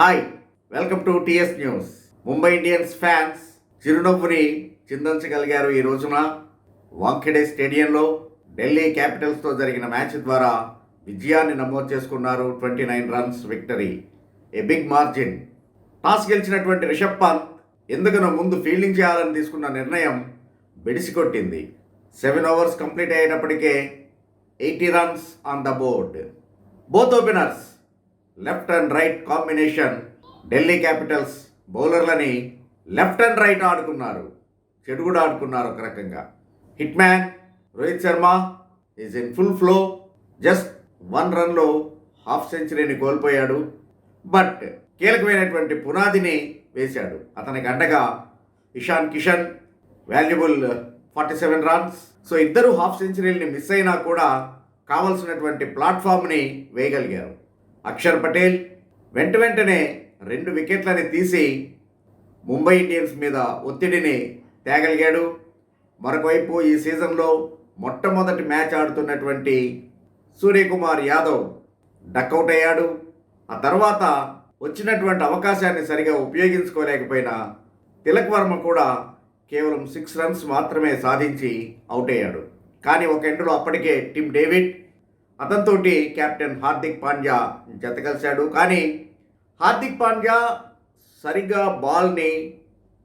Hi welcome to TS news Mumbai Indians fans చిరునవ్వుని చిందించగలిగారు ఈ రోజున. వాంఖెడే స్టేడియంలో ఢిల్లీ క్యాపిటల్స్తో జరిగిన మ్యాచ్ ద్వారా విజయాన్ని నమోదు చేసుకున్నారు twenty nine runs victory. A big margin. Toss గెలిచినటువంటి రిషబ్ పంత్ ఎందుకనో ముందు ఫీల్డింగ్ చేయాలని తీసుకున్న నిర్ణయం బెడిసికొట్టింది. Seven overs complete అయినప్పటికే eighty runs on the board. Both openers left and right combination Delhi Capitals బౌలర్లని left and right ఆడుకున్నారు. చెడు కూడా ఆడుకున్నారు ఒక రకంగా. Hit man Rohit Sharma is in full flow just one రన్లో హాఫ్ సెంచరీని కోల్పోయాడు. బట్ కీలకమైనటువంటి పునాదిని వేశాడు. అతనికి అండగా Ishan Kishan valuable forty seven runs so ఇద్దరు హాఫ్ సెంచరీని మిస్ అయినా కూడా కావాల్సినటువంటి ప్లాట్ఫామ్ని వేయగలిగారు. అక్షర్ పటేల్ వెంట వెంటనే రెండు వికెట్లని తీసి ముంబై ఇండియన్స్ మీద ఒత్తిడిని తేగలిగాడు. మరొకవైపు ఈ సీజన్లో మొట్టమొదటి మ్యాచ్ ఆడుతున్నటువంటి సూర్యకుమార్ యాదవ్ డక్అవుట్ అయ్యాడు. ఆ తర్వాత వచ్చినటువంటి అవకాశాన్ని సరిగా ఉపయోగించుకోలేకపోయినా తిలక్ వర్మ కూడా కేవలం సిక్స్ రన్స్ మాత్రమే సాధించి అవుట్ అయ్యాడు. కానీ ఒక ఎండ్లో అప్పటికే టిమ్ డేవిడ్ అతనితోటి కెప్టెన్ హార్దిక్ పాండ్యా జత కలిశాడు. కానీ హార్దిక్ పాండ్యా సరిగ్గా బాల్ని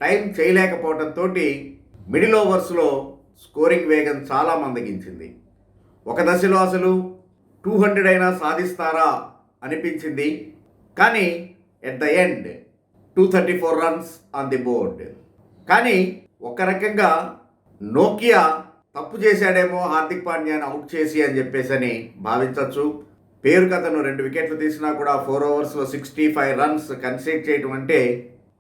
టైం చేయలేకపోవడంతో మిడిల్ ఓవర్స్లో స్కోరింగ్ వేగం చాలా మందగించింది. ఒక దశలో అసలు టూ హండ్రెడ్ అయినా సాధిస్తారా అనిపించింది. కానీ at the end two thirty four runs on the board. కానీ ఒక రకంగా నోకియా తప్పు చేశాడేమో హార్దిక్ పాండ్యాని అవుట్ చేసి అని చెప్పేసి అని భావించవచ్చు పేరు కథను రెండు వికెట్లు తీసినా కూడా ఫోర్ ఓవర్స్లో సిక్స్టీ ఫైవ్ రన్స్ కన్సీడ్ చేయడం అంటే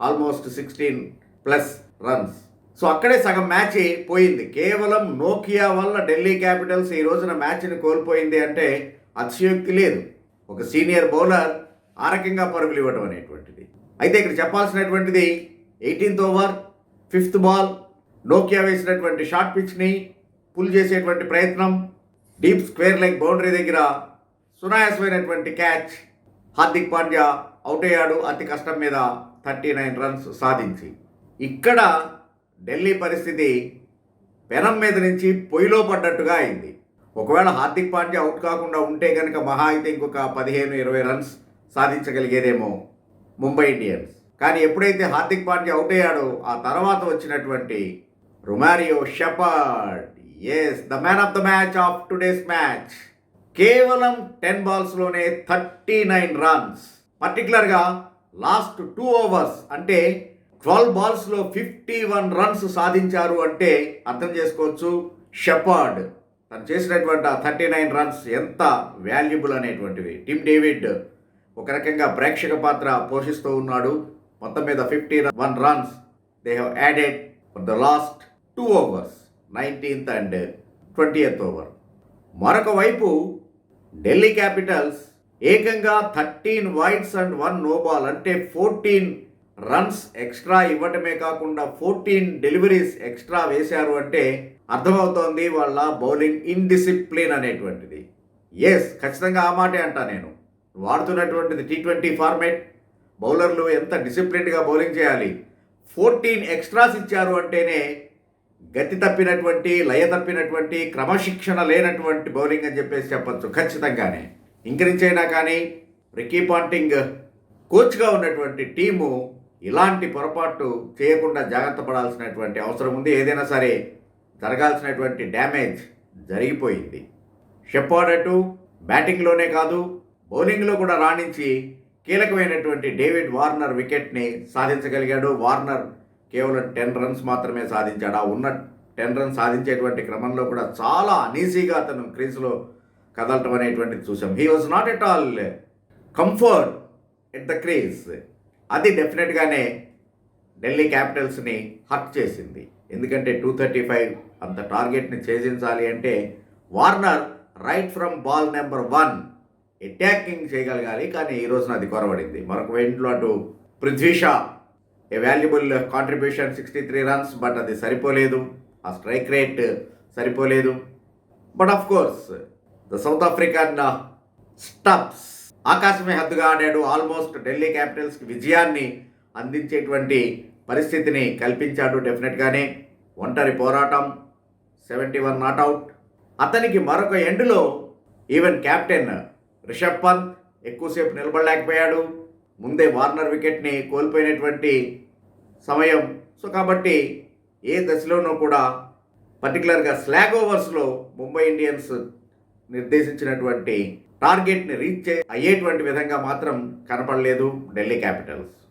almost sixteen plus runs so అక్కడే సగం మ్యాచ్ పోయింది. కేవలం నోకియా వల్ల ఢిల్లీ క్యాపిటల్స్ ఈ రోజున మ్యాచ్ని కోల్పోయింది అంటే అతిశయోక్తి లేదు. ఒక సీనియర్ బౌలర్ ఆ రకంగా పరుగులు ఇవ్వడం అనేటువంటిది. అయితే ఇక్కడ చెప్పాల్సినటువంటిది ఎయిటీన్త్ ఓవర్ ఫిఫ్త్ బాల్ నోకియా వేసినటువంటి షార్ట్ పిచ్ని పుల్ చేసేటువంటి ప్రయత్నం. డీప్ స్క్వేర్ లెగ్ బౌండరీ దగ్గర సునాయాసమైనటువంటి క్యాచ్ హార్దిక్ పాండ్యా అవుట్ అయ్యాడు అతి కష్టం మీద థర్టీ నైన్ రన్స్ సాధించి. ఇక్కడ ఢిల్లీ పరిస్థితి పెనం మీద నుంచి పొయ్యిలో పడ్డట్టుగా అయింది. ఒకవేళ హార్దిక్ పాండ్యా అవుట్ కాకుండా ఉంటే కనుక మహా అయితే ఇంకొక పదిహేను ఇరవై రన్స్ సాధించగలిగేదేమో ముంబై ఇండియన్స్. కానీ ఎప్పుడైతే హార్దిక్ పాండ్యా అవుట్ అయ్యాడో ఆ తర్వాత వచ్చినటువంటి Romario Shepherd is the man of the match of today's match కేవలం టెన్ బాల్స్లోనే థర్టీ నైన్ రన్స్ పర్టికులర్గా లాస్ట్ టూ ఓవర్స్ అంటే ట్వెల్వ్ బాల్స్లో ఫిఫ్టీ వన్ రన్స్ సాధించారు అంటే అర్థం చేసుకోవచ్చు షెపర్డ్ తను చేసినటువంటి థర్టీ నైన్ రన్స్ ఎంత వాల్యుబుల్ అనేటువంటివి. టిమ్ డేవిడ్ ఒక రకంగా ప్రేక్షక పాత్ర పోషిస్తూ ఉన్నాడు. మొత్తం మీద fifty one runs they have added for the last two overs nineteenth and twentieth over. మరొక వైపు ఢిల్లీ క్యాపిటల్స్ ఏకంగా thirteen wides and one no ball అంటే ఫోర్టీన్ రన్స్ ఎక్స్ట్రా ఇవ్వటమే కాకుండా ఫోర్టీన్ డెలివరీస్ ఎక్స్ట్రా వేశారు అంటే అర్థమవుతోంది వాళ్ళ బౌలింగ్ ఇన్డిసిప్లిన్ అనేటువంటిది. ఎస్ ఖచ్చితంగా ఆ మాటే అంటా నేను. వాడుతున్నటువంటిది టీ ట్వంటీ ఫార్మేట్. బౌలర్లు ఎంత డిసిప్లిన్డ్గా బౌలింగ్ చేయాలి? ఫోర్టీన్ ఎక్స్ట్రాస్ ఇచ్చారు అంటేనే గతి తప్పినటువంటి లయ తప్పినటువంటి క్రమశిక్షణ లేనటువంటి బౌలింగ్ అని చెప్పేసి చెప్పొచ్చు. ఖచ్చితంగానే. ఇంకరించైనా కానీ రికీ పాంటింగ్ కోచ్గా ఉన్నటువంటి టీము ఇలాంటి పొరపాటు చేయకుండా జాగ్రత్త పడాల్సినటువంటి అవసరం ఉంది. ఏదైనా సరే జరగాల్సినటువంటి డ్యామేజ్ జరిగిపోయింది. షెపార్డ్ బ్యాటింగ్లోనే కాదు బౌలింగ్లో కూడా రాణించి కీలకమైనటువంటి డేవిడ్ వార్నర్ వికెట్ని సాధించగలిగాడు. వార్నర్ కేవలం టెన్ రన్స్ మాత్రమే సాధించాడు. ఆ ఉన్న టెన్ రన్స్ సాధించేటువంటి క్రమంలో కూడా చాలా అనీసీగా అతను క్రీజ్లో కదలటం అనేటువంటిది చూసాం. He was not at all comfort at the crease అది డెఫినెట్గానే ఢిల్లీ క్యాపిటల్స్ని హర్ట్ చేసింది. ఎందుకంటే టూ థర్టీ ఫైవ్ అంత టార్గెట్ని ఛేదించాలి అంటే Warner right from ball number one attacking చేయగలగాలి. కానీ ఈ రోజున అది కొరవడింది. మరొక వెంట్లో అటు Prithvi Shaw a valuable contribution sixty three runs but అది సరిపోలేదు. ఆ స్ట్రైక్ రేట్ సరిపోలేదు. But of course the South African Stubbs ఆకాశమే హద్దుగా ఆడాడు. ఆల్మోస్ట్ ఢిల్లీ క్యాపిటల్స్కి విజయాన్ని అందించేటువంటి పరిస్థితిని కల్పించాడు డెఫినెట్గానే. ఒంటరి పోరాటం సెవెంటీ వన్ నాట్అవుట్ అతనికి మరొక ఎండ్లో ఈవెన్ కెప్టెన్ రిషబ్ పంత్ ఎక్కువసేపు నిలబడలేకపోయాడు. ముందే వార్నర్ వికెట్ని కోల్పోయినటువంటి సమయం. సో కాబట్టి ఏ దశలోనూ కూడా పర్టికులర్గా స్లాగ్ ఓవర్స్లో ముంబై ఇండియన్స్ నిర్దేశించినటువంటి టార్గెట్ని రీచ్ అయ్యేటువంటి విధంగా మాత్రం కనపడలేదు ఢిల్లీ క్యాపిటల్స్.